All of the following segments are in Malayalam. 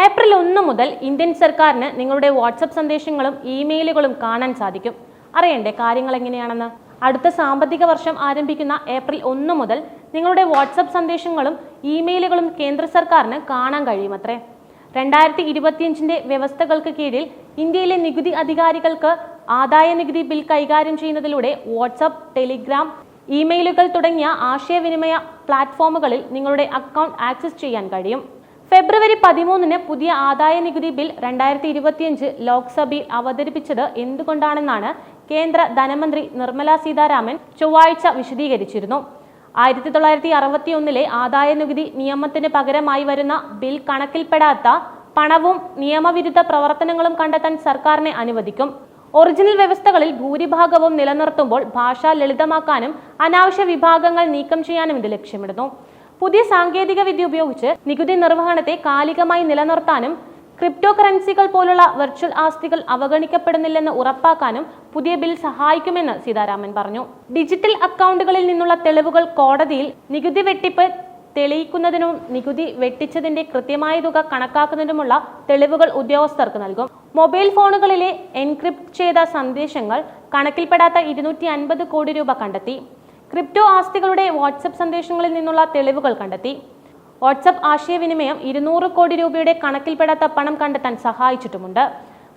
ഏപ്രിൽ ഒന്ന് മുതൽ ഇന്ത്യൻ സർക്കാരിന് നിങ്ങളുടെ വാട്സപ്പ് സന്ദേശങ്ങളും ഇമെയിലുകളും കാണാൻ സാധിക്കും. അറിയണ്ടേ കാര്യങ്ങൾ എങ്ങനെയാണെന്ന്? അടുത്ത സാമ്പത്തിക വർഷം ആരംഭിക്കുന്ന ഏപ്രിൽ ഒന്ന് മുതൽ നിങ്ങളുടെ വാട്സപ്പ് സന്ദേശങ്ങളും ഇമെയിലുകളും കേന്ദ്ര സർക്കാരിന് കാണാൻ കഴിയുമത്രേ. രണ്ടായിരത്തി ഇരുപത്തിയഞ്ചിന്റെ വ്യവസ്ഥകൾക്ക് കീഴിൽ ഇന്ത്യയിലെ നികുതി അധികാരികൾക്ക് ആദായ നികുതി ബിൽ കൈകാര്യം ചെയ്യുന്നതിലൂടെ വാട്സപ്പ് ടെലിഗ്രാം ഇമെയിലുകൾ തുടങ്ങിയ ആശയവിനിമയ പ്ലാറ്റ്ഫോമുകളിൽ നിങ്ങളുടെ അക്കൗണ്ട് ആക്സസ് ചെയ്യാൻ കഴിയും. ഫെബ്രുവരി പതിമൂന്നിന് പുതിയ ആദായ നികുതി ബിൽ രണ്ടായിരത്തി ഇരുപത്തിയഞ്ച് ലോക്സഭയിൽ അവതരിപ്പിച്ചത് എന്തുകൊണ്ടാണെന്നാണ് കേന്ദ്ര ധനമന്ത്രി നിർമ്മല സീതാരാമൻ ചൊവ്വാഴ്ച വിശദീകരിച്ചിരുന്നു. ആയിരത്തി തൊള്ളായിരത്തി അറുപത്തി ഒന്നിലെ ആദായ നികുതി നിയമത്തിന് പകരമായി വരുന്ന ബിൽ കണക്കിൽപ്പെടാത്ത പണവും നിയമവിരുദ്ധ പ്രവർത്തനങ്ങളും കണ്ടെത്താൻ സർക്കാരിനെ അനുവദിക്കും. ഒറിജിനൽ വ്യവസ്ഥകളിൽ ഭൂരിഭാഗവും നിലനിർത്തുമ്പോൾ ഭാഷ ലളിതമാക്കാനും അനാവശ്യ വിഭാഗങ്ങൾ നീക്കം ചെയ്യാനും ഇത് ലക്ഷ്യമിടുന്നു. പുതിയ സാങ്കേതിക വിദ്യ ഉപയോഗിച്ച് നികുതി നിർവഹണത്തെ കാലികമായി നിലനിർത്താനും ക്രിപ്റ്റോ കറൻസികൾ പോലുള്ള വെർച്വൽ ആസ്തികൾ അവഗണിക്കപ്പെടുന്നില്ലെന്ന് ഉറപ്പാക്കാനും പുതിയ ബിൽ സഹായിക്കുമെന്ന് സീതാരാമൻ പറഞ്ഞു. ഡിജിറ്റൽ അക്കൗണ്ടുകളിൽ നിന്നുള്ള തെളിവുകൾ കോടതിയിൽ നികുതി വെട്ടിപ്പ് തെളിയിക്കുന്നതിനും നികുതി വെട്ടിച്ചതിന്റെ കൃത്യമായ തുക കണക്കാക്കുന്നതിനുമുള്ള തെളിവുകൾ ഉദ്യോഗസ്ഥർക്ക് നൽകും. മൊബൈൽ ഫോണുകളിലെ എൻക്രിപ്റ്റ് ചെയ്ത സന്ദേശങ്ങൾ കണക്കിൽപ്പെടാത്ത ഇരുന്നൂറ്റി കോടി രൂപ കണ്ടെത്തി. ക്രിപ്റ്റോ ആസ്തികളുടെ വാട്സപ്പ് സന്ദേശങ്ങളിൽ നിന്നുള്ള തെളിവുകൾ കണ്ടെത്തി. വാട്സപ്പ് ആശയവിനിമയം ഇരുന്നൂറ് കോടി രൂപയുടെ കണക്കിൽപ്പെടാത്ത പണം കണ്ടെത്താൻ സഹായിച്ചിട്ടുമുണ്ട്.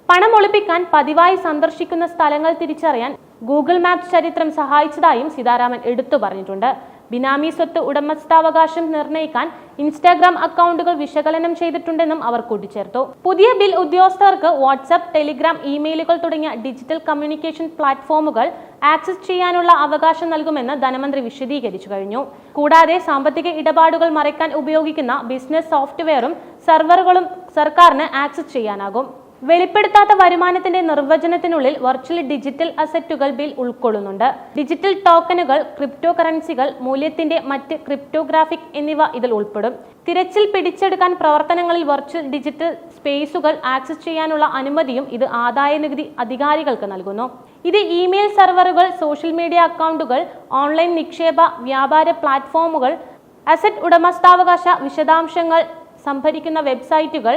പണം ഒളിപ്പിക്കാൻ പതിവായി സന്ദർശിക്കുന്ന സ്ഥലങ്ങൾ തിരിച്ചറിയാൻ ഗൂഗിൾ മാപ്സ് ചരിത്രം സഹായിച്ചതായും സീതാരാമൻ എടുത്തു പറഞ്ഞിട്ടുണ്ട്. ബിനാമി സ്വത്ത് ഉടമസ്ഥാവകാശം നിർണയിക്കാൻ ഇൻസ്റ്റാഗ്രാം അക്കൗണ്ടുകൾ വിശകലനം ചെയ്തിട്ടുണ്ടെന്നും അവർ കൂട്ടിച്ചേർത്തു. പുതിയ ബിൽ ഉദ്യോഗസ്ഥർക്ക് വാട്സ്ആപ്പ് ടെലിഗ്രാം ഇമെയിലുകൾ തുടങ്ങിയ ഡിജിറ്റൽ കമ്മ്യൂണിക്കേഷൻ പ്ലാറ്റ്ഫോമുകൾ ആക്സസ് ചെയ്യാനുള്ള അവകാശം നൽകുമെന്ന് ധനമന്ത്രി വിശദീകരിച്ചു കഴിഞ്ഞു. കൂടാതെ സാമ്പത്തിക ഇടപാടുകൾ മറയ്ക്കാൻ ഉപയോഗിക്കുന്ന ബിസിനസ് സോഫ്റ്റ്വെയറും സെർവറുകളും സർക്കാരിന് ആക്സസ് ചെയ്യാനാകും. വെളിപ്പെടുത്താത്ത വരുമാനത്തിന്റെ നിർവചനത്തിനുള്ളിൽ വെർച്വൽ ഡിജിറ്റൽ അസറ്റുകൾ ബിൽ ഉൾക്കൊള്ളുന്നുണ്ട്. ഡിജിറ്റൽ ടോക്കനുകൾ ക്രിപ്റ്റോ കറൻസികൾ മൂല്യത്തിന്റെ മറ്റ് ക്രിപ്റ്റോഗ്രാഫിക് എന്നിവ ഇതിൽ ഉൾപ്പെടും. തിരച്ചിൽ പിടിച്ചെടുക്കാൻ പ്രവർത്തനങ്ങളിൽ വെർച്വൽ ഡിജിറ്റൽ സ്പേസുകൾ ആക്സസ് ചെയ്യാനുള്ള അനുമതിയും ഇത് ആദായ നികുതി അധികാരികൾക്ക് നൽകുന്നു. ഇത് ഇമെയിൽ സെർവറുകൾ സോഷ്യൽ മീഡിയ അക്കൗണ്ടുകൾ ഓൺലൈൻ നിക്ഷേപ വ്യാപാര പ്ലാറ്റ്ഫോമുകൾ അസറ്റ് ഉടമസ്ഥാവകാശ വിശദാംശങ്ങൾ സംഭരിക്കുന്ന വെബ്സൈറ്റുകൾ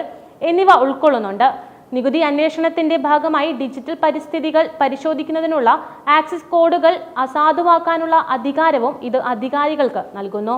എന്നിവ ഉൾക്കൊള്ളുന്നുണ്ട്. നികുതി അന്വേഷണത്തിന്റെ ഭാഗമായി ഡിജിറ്റൽ പരിസ്ഥിതികൾ പരിശോധിക്കുന്നതിനുള്ള ആക്സിസ് കോഡുകൾ അസാധുവാക്കാനുള്ള അധികാരവും ഇത് അധികാരികൾക്ക് നൽകുന്നു.